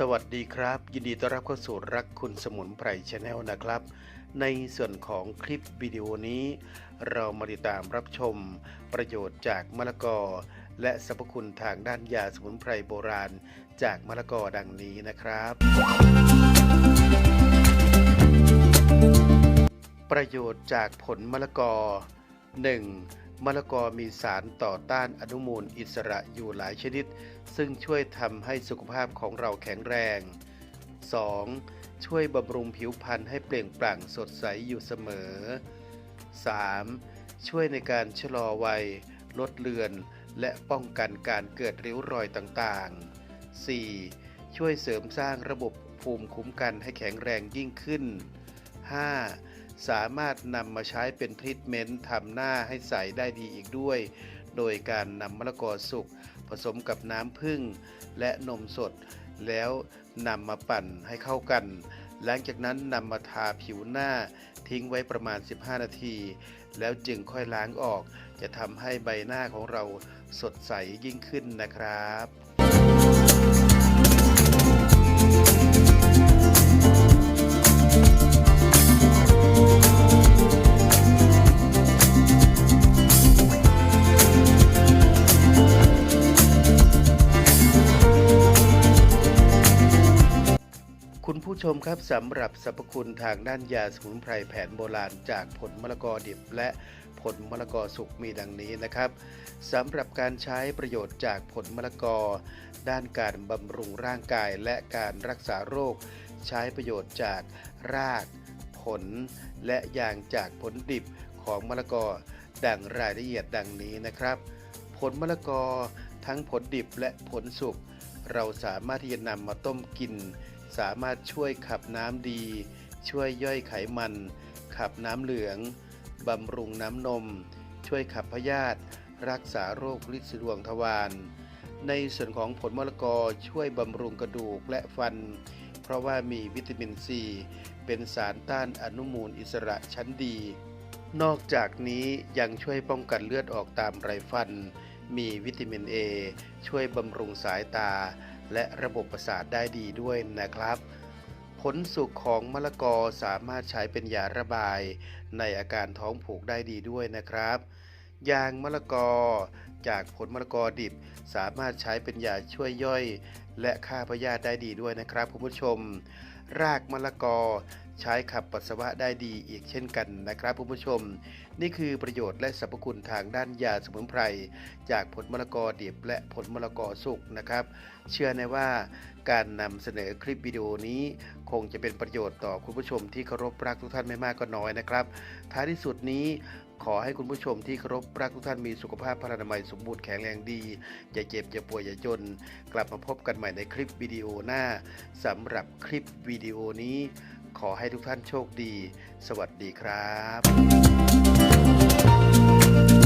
สวัสดีครับ ยินดีต้อนรับเข้าสู่รักคุณสมุนไพรชาแนลนะครับ ในส่วนของคลิปวิดีโอนี้ เรามาติดตามรับชมประโยชน์จากมะละกอ และสรรพคุณทางด้านยาสมุนไพรโบราณ จากมะละกอดังนี้นะครับ ประโยชน์จากผลมะละกอ 1. มะละกอมีสารต่อต้านอนุมูลอิสระอยู่หลายชนิด ซึ่งช่วยทำให้สุขภาพของเราแข็งแรง 2. ช่วยบำรุงผิวพรรณให้เปล่งปลั่งสดใสอยู่เสมอ 3. ช่วยในการชะลอวัย ลดเลือน และป้องกันการเกิดริ้วรอยต่างๆ 4. ช่วยเสริมสร้างระบบภูมิคุ้มกันให้แข็งแรงยิ่งขึ้น 5. สามารถนำมาใช้เป็นทรีทเมนต์ทำหน้าให้ใสได้ดีอีกด้วย โดยการนำมะละกอสุกผสมกับน้ำผึ้งและนมสด แล้วนำมาปั่นให้เข้ากัน หลังจากนั้นนำมาทาผิวหน้าทิ้งไว้ประมาณ 15 นาที แล้วจึงค่อยล้างออก จะทำให้ใบหน้าของเราสดใสยิ่งขึ้นนะครับ ชมครับสำหรับสรรพคุณทางด้านยาสมุนไพรแผนโบราณจากผลมะละกอดิบและผลมะละกอสุกมีดังนี้นะครับสำหรับการใช้ประโยชน์จากผลมะละกอ ด้านการบำรุงร่างกายและการรักษาโรค ใช้ประโยชน์จากราก ผล และยางจากผลดิบของมะละกอ ดังรายละเอียดดังนี้นะครับ ผลมะละกอทั้งผลดิบและผลสุกเราสามารถที่จะนำมาต้มกิน สามารถช่วยขับน้ำดี ช่วยย่อยไขมัน ขับน้ำเหลืองบำรุงน้ำนม ช่วยขับพยาธิรักษาโรคลิดสดวงทวารในส่วนของผลมะละกอช่วยบำรุงกระดูกและฟัน เพราะว่ามีวิตามินซี เป็นสารต้านอนุมูลอิสระชั้นดี นอกจากนี้ยังช่วยป้องกันเลือดออกตามไรฟัน มีวิตามิน A ช่วยบำรุงสายตา และระบบประสาทได้ดีด้วยนะครับ ผลสุกของมะละกอสามารถใช้เป็นยาระบาย ในอาการท้องผูกได้ดีด้วยนะครับ ยางมะละกอ จากผลมะละกอดิบ สามารถใช้เป็นยาช่วยย่อย และฆ่าพยาธิได้ดีด้วยนะครับคุณผู้ชม รากมะละกอใช้ขับปัสสาวะได้ดีอีกเช่นกันนะครับคุณผู้ชม นี่คือประโยชน์และสรรพคุณทางด้านยาสมุนไพร จากผลมะละกอดิบและผลมะละกอสุกนะครับ เชื่อแน่ว่าการนำเสนอคลิปวิดีโอนี้ คงจะเป็นประโยชน์ต่อคุณผู้ชมที่เคารพรักทุกท่านไม่มากก็น้อยนะครับ ท้ายที่สุดนี้ ขอให้คุณผู้ชมที่เคารพรักทุกท่านมีสุขภาพพลานามัยสมบูรณ์แข็งแรงดีอย่าเจ็บอย่าป่วยอย่าจน กลับมาพบกันใหม่ในคลิปวิดีโอหน้าสำหรับคลิปวิดีโอนี้ ขอให้ทุกท่านโชคดี สวัสดีครับ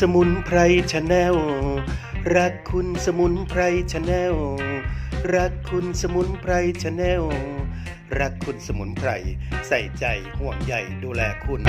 สมุนไพรชาแนล รักคุณสมุนไพรชาแนล รักคุณสมุนไพรชาแนล รักคุณสมุนไพร ใส่ใจห่วงใยดูแลคุณ